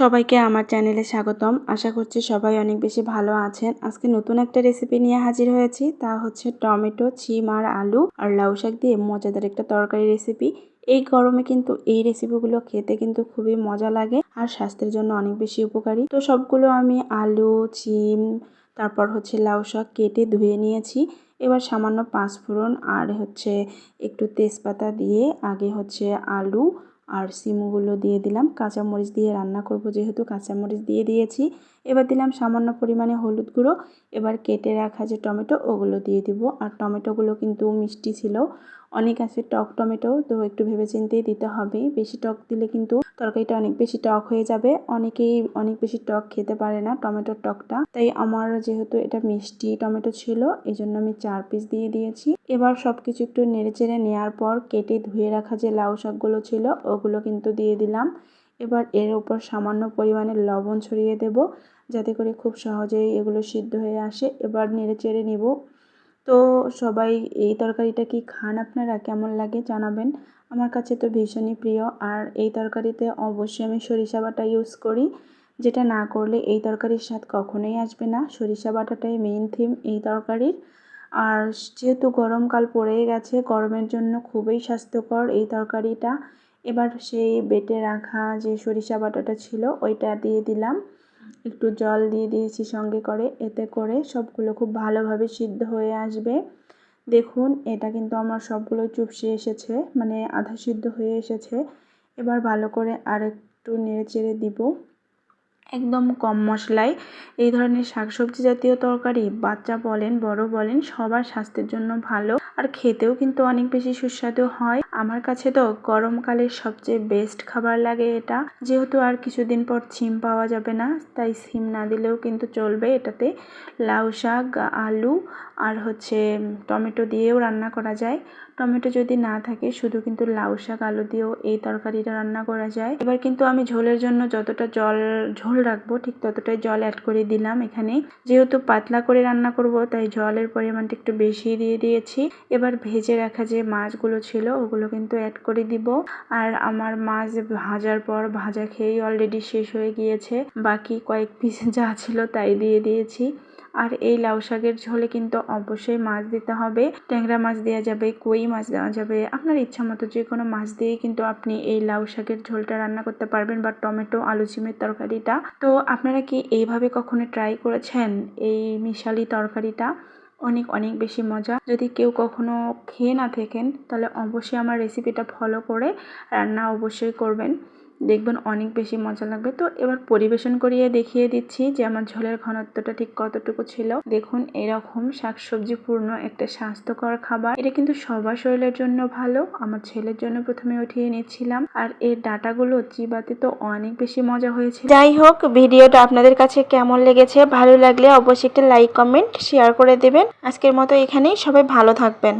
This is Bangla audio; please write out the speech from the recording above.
সবাইকে আমার চ্যানেলে স্বাগতম। আশা করছি সবাই অনেক বেশি ভালো আছেন। আজকে নতুন একটা রেসিপি নিয়ে হাজির হয়েছি। তা হচ্ছে টমেটো, ছিম আর আলু আর লাউ শাক দিয়ে মজাদার একটা তরকারি রেসিপি এই গরমে কিন্তু এই রেসিপিগুলো খেতে কিন্তু খুবই মজা লাগে আর স্বাস্থ্যের জন্য অনেক বেশি উপকারী। তো সবগুলো আমি আলু, ছিম, তারপর হচ্ছে লাউ শাক কেটে ধুয়ে নিয়েছি। এবার সামান্য পাঁচফোড়ন আর হচ্ছে একটু তেজপাতা দিয়ে আগে হচ্ছে আলু আর সিমগুলো দিয়ে দিলাম। কাঁচামরিচ দিয়ে রান্না করব যেহেতু কাঁচামরিচ দিয়ে দিয়েছি। এবার দিলাম সামান্য পরিমাণে হলুদ গুঁড়ো। এবার কেটে রাখা যে টমেটো, ওগুলো দিয়ে দিব। আর টমেটোগুলো কিন্তু মিষ্টি ছিল। অনেক আছে টক টমেটো, তো একটু ভেবে চিন্তেই দিতে হবে। বেশি টক দিলে কিন্তু তরকারিটা অনেক বেশি টক হয়ে যাবে। অনেকেই অনেক বেশি টক খেতে পারে না টমেটোর টকটা। তাই আমার যেহেতু এটা মিষ্টি টমেটো ছিল এই জন্য আমি চার পিস দিয়ে দিয়েছি। এবার সব কিছু একটু নেড়ে চেড়ে নেওয়ার পর কেটে ধুয়ে রাখা যে লাউ শাকগুলো ছিল, ওগুলো কিন্তু দিয়ে দিলাম। এবার এর উপর সামান্য পরিমাণে লবণ ছড়িয়ে দেব যাতে করে খুব সহজেই এগুলো সিদ্ধ হয়ে আসে। এবার নেড়ে চেড়ে নেব। তো সবাই, এই তরকারিটা কি খান আপনারা? কেমন লাগে জানাবেন। আমার কাছে তো ভীষণই প্রিয়। আর এই তরকারিতে অবশ্যই আমি সরিষা বাটা ইউজ করি। যেটা না করলে এই তরকারির স্বাদ কখনোই আসবে না। সরিষা বাটাটাই মেইন থিম এই তরকারির। আর যেহেতু গরমকাল পড়েই গেছে, গরমের জন্য খুবই স্বাস্থ্যকর এই তরকারিটা। এবার সেই বেটে রাখা যে সরিষা বাটাটা ছিল, ওইটা দিয়ে দিলাম। একটু জল দিয়ে দিয়েছি সঙ্গে করে, এতে করে সবগুলো খুব ভালোভাবে সিদ্ধ হয়ে আসবে। দেখুন, এটা কিন্তু আমার সবগুলো চুপসে এসেছে মানে আধা সিদ্ধ হয়ে এসেছে। এবার ভালো করে আর একটু নেড়ে চেড়ে দিব। একদম কম মশলায়। এই ধরনের শাকসবজি জাতীয় তরকারি, বাচ্চা বলেন, বড় বলেন, সবার স্বাস্থ্যের জন্য ভালো আর খেতেও কিন্তু অনেক বেশি সুস্বাদু হয়। আমার কাছে তো গরমকালের সবচেয়ে বেস্ট খাবার লাগে এটা। যেহেতু আর কিছুদিন পর ছিম পাওয়া যাবে না, তাই সিম না দিলেও কিন্তু চলবে এটাতে। লাউ শাক, আলু আর হচ্ছে টমেটো দিয়েও রান্না করা যায়। টমেটো যদি না থাকে, শুধু কিন্তু লাউ শাক, আলু দিয়েও এই তরকারিটা রান্না করা যায়। এবার কিন্তু আমি ঝোলের জন্য যতটা জল, ঝোল রাখব, ঠিক ততটাই জল অ্যাড করে দিলাম এখানে। যেহেতু পাতলা করে রান্না করব, তাই জলের পরিমাণটা একটু বেশি দিয়ে দিয়েছি। এবার ভেজে রাখা যে মাছগুলো ছিল, ওগুলো কিন্তু অ্যাড করে দিব। আর আমার মাছ ভাজার পর ভাজা খেয়েই অলরেডি শেষ হয়ে গিয়েছে। বাকি কয়েক পিস যা ছিল তাই দিয়ে দিয়েছি। আর এই লাউ শাকের ঝোলে কিন্তু অবশ্যই মাছ দিতে হবে। ট্যাংরা মাছ দেওয়া যাবে, কই মাছ দেওয়া যাবে, আপনার ইচ্ছা মতো যে কোনো মাছ দিয়েই কিন্তু আপনি এই লাউ শাকের ঝোলটা রান্না করতে পারবেন বা টমেটো, আলু চিমের তরকারিটা। তো আপনারা কি এইভাবে কখনো ট্রাই করেছেন এই মিশালি তরকারিটা? অনেক অনেক বেশি মজা। যদি কেউ কখনো খেয়ে না থাকেন, তাহলে অবশ্যই আমার রেসিপিটা ফলো করে রান্না অবশ্যই করবেন। দেখবেন অনেক বেশি মজা লাগবে। তো এবার পরিবেশন করিয়ে দেখিয়ে দিচ্ছি যে আমার ঝোলের ঘনত্বটা ঠিক কতটুকু ছিল। দেখুন, এরকম শাকসবজি পূর্ণ একটা স্বাস্থ্যকর খাবার। এটা কিন্তু সবার শরীরের জন্য ভালো। আমার ছেলের জন্য প্রথমে উঠিয়ে নিচ্ছিলাম। আর এর ডাটাগুলো চিবাতে তো অনেক বেশি মজা হয়েছে যাই হোক, ভিডিওটা আপনাদের কাছে কেমন লেগেছে, ভালো লাগলে অবশ্যই একটা লাইক, কমেন্ট, শেয়ার করে দেবেন। আজকের মতো এখানেই সবাই ভালো থাকবেন।